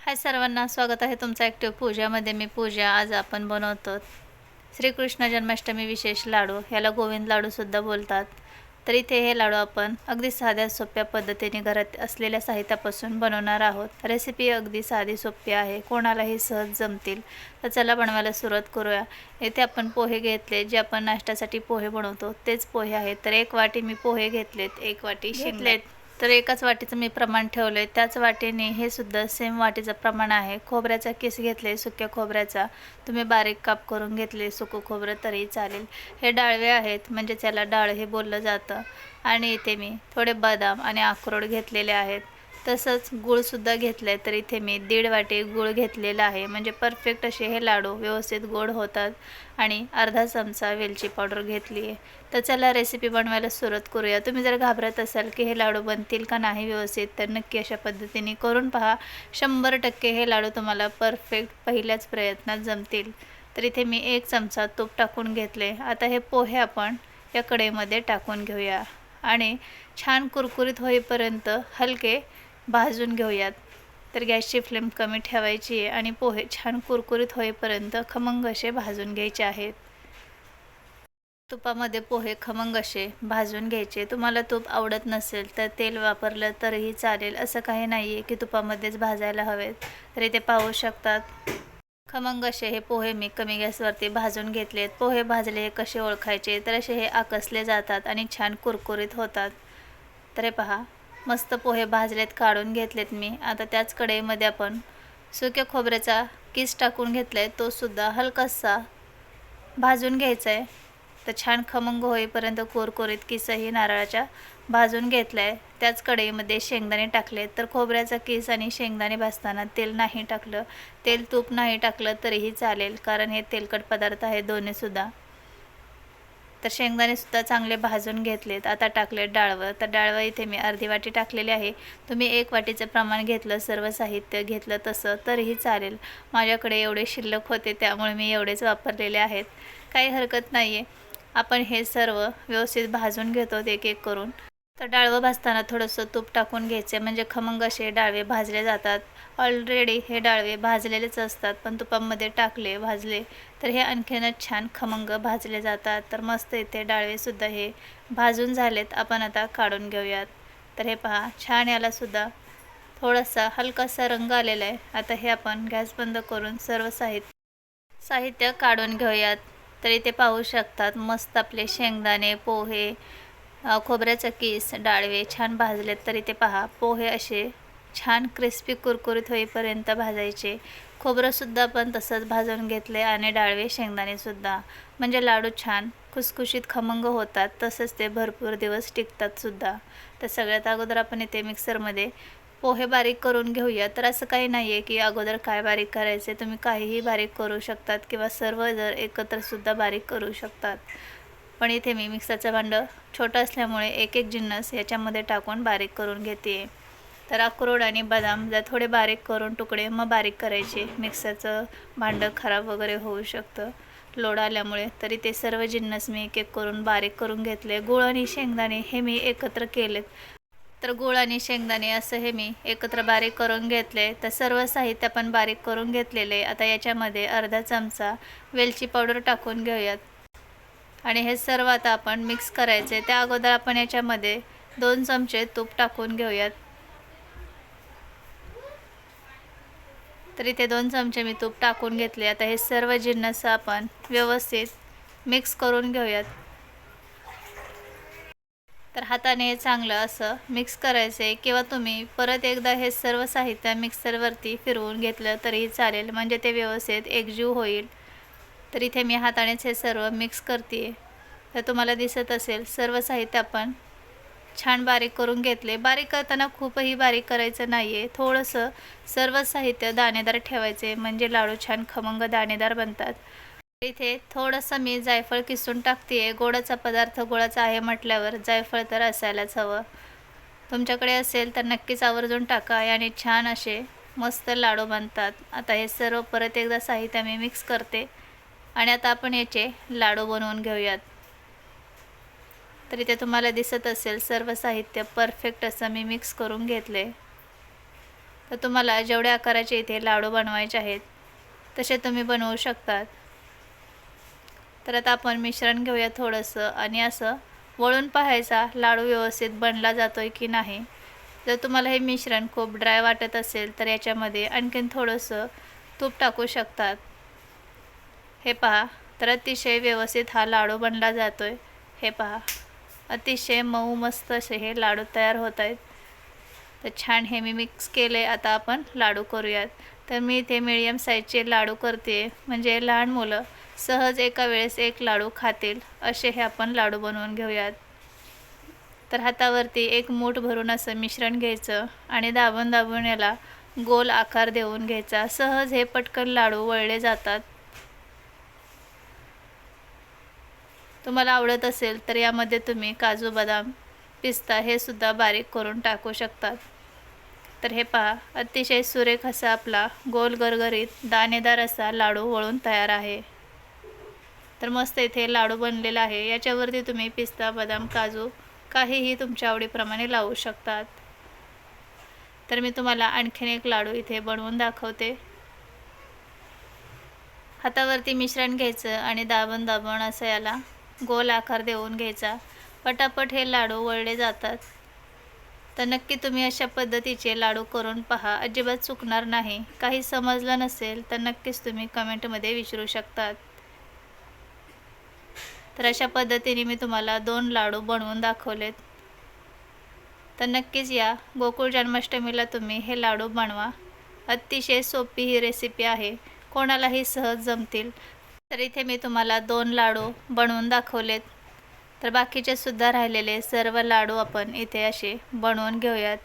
हाय सर्वांना स्वागत आहे तुमचं ॲक्टिव्ह पूजामध्ये मी पूजा आज आपण बनवतो श्रीकृष्ण जन्माष्टमी विशेष लाडू. याला गोविंद लाडूसुद्धा बोलतात. तर इथे हे लाडू आपण अगदी साध्या सोप्या पद्धतीने घरात असलेल्या साहित्यापासून बनवणार आहोत. रेसिपी अगदी साधी सोपी आहे. कोणालाही सहज जमतील. तर चला बनवायला सुरुवात करूया. येथे आपण पोहे घेतले जे आपण नाश्त्यासाठी पोहे बनवतो. तेच पोहे आहेत. तर एक वाटी मी पोहे घेतलेत एक वाटी शेंगलेत तर एकाच वाटीचं मी प्रमाण ठेवलं आहे त्याच वाटीने हे सुद्धा सेम वाटीचं प्रमाण आहे. खोबऱ्याचा किस घेतले सुक्या खोबऱ्याचा. तुम्ही बारीक काप करून घेतले सुकं खोबरं तरी चालेल. हे डाळवे आहेत म्हणजे त्याला डाळ हे बोललं जातं. आणि इथे मी थोडे बदाम आणि अक्रोड घेतलेले आहेत. तसंच गूळसुद्धा घेतलं आहे तर इथे मी दीड वाटी गूळ घेतलेला आहे. म्हणजे परफेक्ट असे हे लाडू व्यवस्थित गोड होतात आणि अर्धा चमचा वेलची पावडर घेतली आहे. तर चला रेसिपी बनवायला सुरुवात करूया. तुम्ही जर घाबरत असाल की हे लाडू बनतील का नाही व्यवस्थित तर नक्की अशा पद्धतीने करून पहा. शंभर टक्के हे लाडू तुम्हाला परफेक्ट पहिल्याच प्रयत्नात जमतील. तर इथे मी एक चमचा तूप टाकून घेतले आता हे पोहे आपण या कढईमध्ये टाकून घेऊया. आणि छान कुरकुरीत होईपर्यंत हलके भाजून घेऊयात. तर गॅसची फ्लेम कमी ठेवायची आहे आणि पोहे छान कुरकुरीत होईपर्यंत खमंग असे भाजून घ्यायचे आहेत. तुपामध्ये पोहे खमंग असे भाजून घ्यायचे. तुम्हाला तूप आवडत नसेल तर तेल वापरलं तरीही चालेल. असं काही नाही आहे की तुपामध्येच भाजायला हवेत. तरी ते पाहू शकतात. खमंग असे हे पोहे मी कमी गॅसवरती भाजून घेतलेत. पोहे भाजले हे कसे ओळखायचे? तर असे हे आकसले जातात आणि छान कुरकुरीत होतात. तर हे पहा. मस्त पोहे भाजलेत काढून घेतलेत मी. आता त्याच कढईमध्ये आपण सुक्या खोबऱ्याचा किस टाकून घेतला आहे तोसुद्धा हलकासा भाजून घ्यायचा आहे तर छान खमंग होईपर्यंत कोरकोरीत किसही नारळाच्या भाजून घेतला आहे त्याच कढईमध्ये शेंगदाणे टाकले तर खोबऱ्याचा किस आणि शेंगदाणे भाजताना तेल नाही टाकलं तेल तूप नाही टाकलं तरीही चालेल कारण हे तेलकट पदार्थ आहे दोन्हीसुद्धा. तर शेंगदाणेसुद्धा चांगले भाजून घेतलेत. आता टाकले डाळवं. तर डाळवं इथे मी अर्धी वाटी टाकलेली आहे. तुम्ही एक वाटीचं प्रमाण घेतलं सर्व साहित्य घेतलं तसं तरीही चालेल. माझ्याकडे एवढे शिल्लक होते त्यामुळे मी एवढेच वापरलेले आहेत. काही हरकत नाही आहे आपण हे सर्व व्यवस्थित भाजून घेतो एक एक करून. तर डाळवं भाजताना थोडंसं तूप टाकून घ्यायचे. म्हणजे खमंग असे डाळवे भाजले जातात. ऑलरेडी हे डाळवे भाजलेलेच असतात. पण तुपामध्ये टाकले भाजले तर हे आणखीनच छान खमंग भाजले जातात. तर मस्त इथे डाळवेसुद्धा हे भाजून झालेत. आपण आता काढून घेऊयात. तर हे पहा छान यालासुद्धा थोडासा हलकासा रंग आलेला आहे. आता हे आपण गॅस बंद करून सर्व साहित्य साहित्य काढून घेऊयात. तर इथे पाहू शकतात मस्त आपले शेंगदाणे पोहे खोबऱ्याचा किस डाळवे छान भाजलेत. तर इथे पहा पोहे असे छान क्रिस्पी कुरकुरीत होईपर्यंत भाजायचे. खोबरंसुद्धा पण तसंच भाजून घेतले आणि डाळवे शेंगदाणेसुद्धा. म्हणजे लाडू छान खुसखुशीत खमंग होतात तसंच ते भरपूर दिवस टिकतातसुद्धा. तर सगळ्यात अगोदर आपण इथे मिक्सरमध्ये पोहे बारीक करून घेऊया. तर असं काही नाही आहे की अगोदर काय बारीक करायचे तुम्ही काहीही बारीक करू शकतात किंवा सर्व जर एकत्रसुद्धा बारीक करू शकतात. पण इथे मी मिक्सरचं भांडं छोटं असल्यामुळे एक एक जिन्नस याच्यामध्ये टाकून बारीक करून घेते तर अक्रोड आणि बदाम जर थोडे बारीक करून तुकडे मग बारीक करायचे. मिक्सरचं भांडं खराब वगैरे होऊ शकतं. लोड आल्यामुळे. तरी ते सर्व जिन्नस मी एक एक करून बारीक करून घेतले. गुळ आणि शेंगदाणे हे मी एकत्र केलेत. तर गुळ आणि शेंगदाणे असं हे मी एकत्र बारीक करून घेतले. तर सर्व साहित्य पण बारीक करून घेतलेले. आता याच्यामध्ये अर्धा चमचा वेलची पावडर टाकून घेऊयात. आणि हे सर्व आता आपण मिक्स करायचे. त्या अगोदर आपण याच्यामध्ये दोन चमचे तूप टाकून घेऊयात. तर इथे दोन चमचे मी तूप टाकून घेतले. आता हे सर्व जिन्नस आपण व्यवस्थित मिक्स करून घेऊयात. तर हाताने हे चांगलं असं मिक्स करायचं आहे किंवा तुम्ही परत एकदा हे सर्व साहित्य मिक्सरवरती फिरवून घेतलं तरीही चालेल. म्हणजे ते व्यवस्थित एकजीव होईल. तर इथे मी हातानेच हे सर्व मिक्स करते तर तुम्हाला दिसत असेल सर्व साहित्य आपण छान बारीक करून घेतले. बारीक करताना खूपही बारीक करायचं नाही आहे थोडंसं सर्व साहित्य दाणेदार ठेवायचे म्हणजे लाडू छान खमंग दाणेदार बनतात. इथे थोडंसं मी जायफळ किसून टाकते गोडाचा पदार्थ गोडाचा आहे म्हटल्यावर जायफळ तर असायलाच हवं. तुमच्याकडे असेल तर नक्कीच आवर्जून टाका. आणि छान असे मस्त लाडू बनतात. आता हे सर्व परत एकदा साहित्य मी मिक्स करते. आणि आता आपण याचे लाडू बनवून घेऊयात. तर इथे तुम्हाला दिसत असेल सर्व साहित्य परफेक्ट असं मी मिक्स करून घेतले तर तुम्हाला जेवढ्या आकाराचे इथे लाडू बनवायचे आहेत तसे तुम्ही बनवू शकतात. तर आता आपण मिश्रण घेऊया थोडंसं आणि असं वळून पाहायचा लाडू व्यवस्थित बनला जातो आहे की नाही. जर तुम्हाला हे मिश्रण खूप ड्राय वाटत असेल तर याच्यामध्ये आणखीन थोडंसं तूप टाकू शकतात. हे पहा तर अतिशय व्यवस्थित हा लाडू बनला जातो आहे हे पहा. अतिशय मऊ मस्त असे हे लाडू तयार होत आहेत. तर छान हे मी मिक्स केले. आता आपण लाडू करूयात. तर मी इथे मिडियम साईजचे लाडू करते म्हणजे लहान मुलं सहज एका वेळेस एक लाडू खातील. असे हे आपण लाडू बनवून घेऊयात. तर हातावरती एक मूठ भरून असं मिश्रण घ्यायचं आणि दाबून दाबून याला गोल आकार देऊन घ्यायचा. सहज हे पटकन लाडू वळले जातात. तुम्हाला आवडत असेल तर यामध्ये तुम्ही काजू बदाम पिस्ता हे सुद्धा बारीक करून टाकू शकतात. तर हे पहा अतिशय सुरेख असा आपला गोल गरगरीत दाणेदार असा लाडू वळून तयार आहे. तर मस्त इथे लाडू बनलेला आहे. याच्यावरती तुम्ही पिस्ता बदाम काजू काहीही तुमच्या आवडीप्रमाणे लावू शकतात. तर मी तुम्हाला आणखीन एक लाडू इथे बनवून दाखवते. हातावरती मिश्रण घ्यायचं आणि दाबण दाबण असं याला गोल आकार देऊन घ्यायचा. पटापट हे लाडू वळले जातात. तर नक्की तुम्ही अशा पद्धतीचे लाडू करून पहा. अजिबात चुकणार नाही. काही समजलं नसेल तर नक्कीच तुम्ही कमेंटमध्ये विचारू शकतात. तर अशा पद्धतीने मी तुम्हाला दोन लाडू बनवून दाखवलेत. तर नक्कीच या. गोकुळ जन्माष्टमीला तुम्ही हे लाडू बनवा. अतिशय सोपी ही रेसिपी आहे. कोणालाही सहज जमतील. तर इथे मी तुम्हाला दोन लाडू बनवून दाखवलेत. तर बाकीचे सुद्धा राहिलेले सर्व लाडू आपण इथे असे बनवून घेऊयात.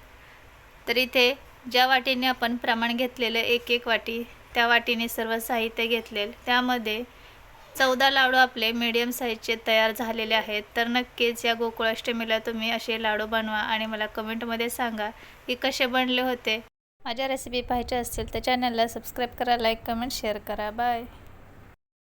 तर इथे ज्या वाटीने आपण प्रमाण घेतलेलं एक एक वाटी त्या वाटीने सर्व साहित्य घेतलेलं. त्यामध्ये चौदा लाडू आपले मीडियम साईजचे तयार झालेले आहेत. तर नक्कीच या गोकुळाष्टमीला तुम्ही असे लाडू बनवा आणि मला कमेंटमध्ये सांगा की कसे बनले होते. माझ्या रेसिपी पाहायच्या असतील तर चॅनलला सबस्क्राईब करा लाईक कमेंट शेअर करा. बाय